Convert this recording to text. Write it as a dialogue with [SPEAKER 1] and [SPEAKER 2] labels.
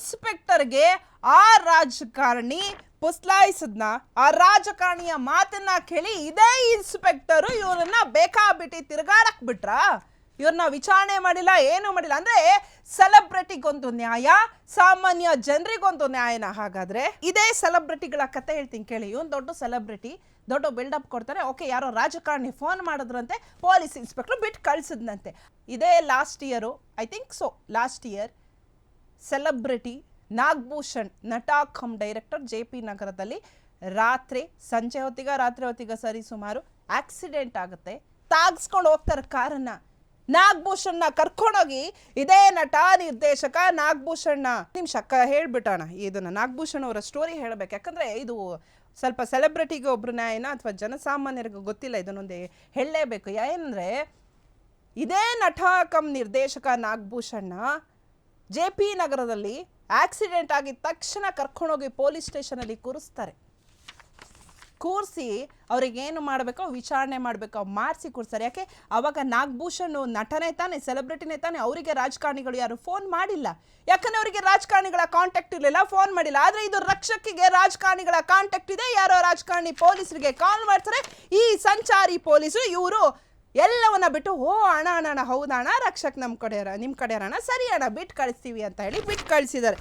[SPEAKER 1] ಇನ್ಸ್ಪೆಕ್ಟರ್ಗೆ ಆ ರಾಜಕಾರಣಿ ಪುಸ್ಲಾಯಿಸದ್ನ. ಆ ರಾಜಕಾರಣಿಯ ಮಾತನ್ನ ಕೇಳಿ ಇದೇ ಇನ್ಸ್ಪೆಕ್ಟರ್ ಇವ್ರನ್ನ ಬೇಕಾಬಿಟ್ಟಿ ತಿರ್ಗಾಡಕ್ ಬಿಟ್ರ? ಇವ್ರನ್ನ ವಿಚಾರಣೆ ಮಾಡಿಲ್ಲ, ಏನು ಮಾಡಿಲ್ಲ. ಅಂದ್ರೆ ಸೆಲೆಬ್ರಿಟಿಗೊಂದು ನ್ಯಾಯ, ಸಾಮಾನ್ಯ ಜನರಿಗೊಂದು ನ್ಯಾಯನ ಹಾಗಾದ್ರೆ ಇದೇ ಸೆಲೆಬ್ರಿಟಿಗಳ ಕತೆ ಹೇಳ್ತೀನಿ ಕೇಳಿ. ಇವನ್ ದೊಡ್ಡ ಸೆಲೆಬ್ರಿಟಿ, ದೊಡ್ಡ ಬಿಲ್ಡಪ್ ಕೊಡ್ತಾರೆ. ಓಕೆ, ಯಾರೋ ರಾಜಕಾರಣಿ ಫೋನ್ ಮಾಡಿದ್ರಂತೆ, ಪೊಲೀಸ್ ಇನ್ಸ್ಪೆಕ್ಟರ್ ಬಿಟ್ಟು ಕಳ್ಸಿದ್ನಂತೆ. ಇದೇ last year I think so last year celebrity Nagabhushan, ನಟ ಕಮ್ ಡೈರೆಕ್ಟರ್ ಜೆ ಪಿ ನಗರದಲ್ಲಿ ರಾತ್ರಿ, ಸಂಜೆ ಹೊತ್ತಿಗೆ ರಾತ್ರಿ ಹೊತ್ತಿಗೆ ಸರಿ ಸುಮಾರು ಆಕ್ಸಿಡೆಂಟ್ ಆಗುತ್ತೆ. ತಾಗಿಸ್ಕೊಂಡು ಹೋಗ್ತಾರೆ ಕಾರನ್ನ. ನಾಗಭೂಷಣ್ನ ಕರ್ಕೊಂಡೋಗಿ ಇದೇ ನಟ ನಿರ್ದೇಶಕ ನಾಗಭೂಷಣ್ಣ ನಿಮಿಷ ಕ ಹೇಳ್ಬಿಟ್ಟೋಣ ಇದನ್ನ. ನಾಗಭೂಷಣ್ ಅವರ ಸ್ಟೋರಿ ಹೇಳ್ಬೇಕು. ಯಾಕಂದ್ರೆ ಇದು ಸ್ವಲ್ಪ ಸೆಲೆಬ್ರಿಟಿಗೆ ಒಬ್ರು ನ್ಯಾಯನ ಅಥವಾ ಜನಸಾಮಾನ್ಯರಿಗೆ ಗೊತ್ತಿಲ್ಲ, ಇದನ್ನೊಂದು ಹೇಳಲೇಬೇಕು. ಏನಂದ್ರೆ, ಇದೇ ನಟ ಕಮ್ ನಿರ್ದೇಶಕ ನಾಗಭೂಷಣ್ಣ ಜೆ ಪಿ ನಗರದಲ್ಲಿ ಆಕ್ಸಿಡೆಂಟ್ ಆಗಿದ ತಕ್ಷಣ ಕರ್ಕೊಂಡೋಗಿ ಪೊಲೀಸ್ ಸ್ಟೇಷನಲ್ಲಿ ಕೂರಿಸ್ತಾರೆ. ಕೂರಿಸಿ ಅವ್ರಿಗೇನು ಮಾಡಬೇಕೋ ವಿಚಾರಣೆ ಮಾಡಬೇಕೋ ಮಾಡಿಸಿ ಕೂರಿಸ್ತಾರೆ. ಯಾಕೆ? ಅವಾಗ ನಾಗಭೂಷಣ್ ನಟನೆ ತಾನೆ, ಸೆಲೆಬ್ರಿಟಿನೇ ತಾನೆ, ಅವರಿಗೆ ರಾಜಕಾರಣಿಗಳು ಯಾರು? ಫೋನ್ ಮಾಡಿಲ್ಲ. ಯಾಕಂದ್ರೆ ಅವರಿಗೆ ರಾಜಕಾರಣಿಗಳ ಕಾಂಟ್ಯಾಕ್ಟ್ ಇರಲಿಲ್ಲ, ಫೋನ್ ಮಾಡಿಲ್ಲ. ಆದರೆ ಇದು ರಕ್ಷಕಿಗೆ ರಾಜಕಾರಣಿಗಳ ಕಾಂಟ್ಯಾಕ್ಟ್ ಇದೆ, ಯಾರೋ ರಾಜಕಾರಣಿ ಪೊಲೀಸರಿಗೆ ಕಾಲ್ ಮಾಡ್ತಾರೆ. ಈ ಸಂಚಾರಿ ಪೊಲೀಸರು ಇವರು ಎಲ್ಲವನ್ನ ಬಿಟ್ಟು ಓ ಅಣ ಅಣ್ಣ ಹೌದಾ ರಕ್ಷಕ್ ನಮ್ಮ ಕಡೆ ನಿಮ್ಮ ಕಡೆ ಅಣ್ಣ ಸರಿ ಅಣ್ಣ ಬಿಟ್ಟು ಕಳಿಸ್ತೀವಿ ಅಂತ ಹೇಳಿ ಬಿಟ್ಟು ಕಳಿಸಿದ್ದಾರೆ.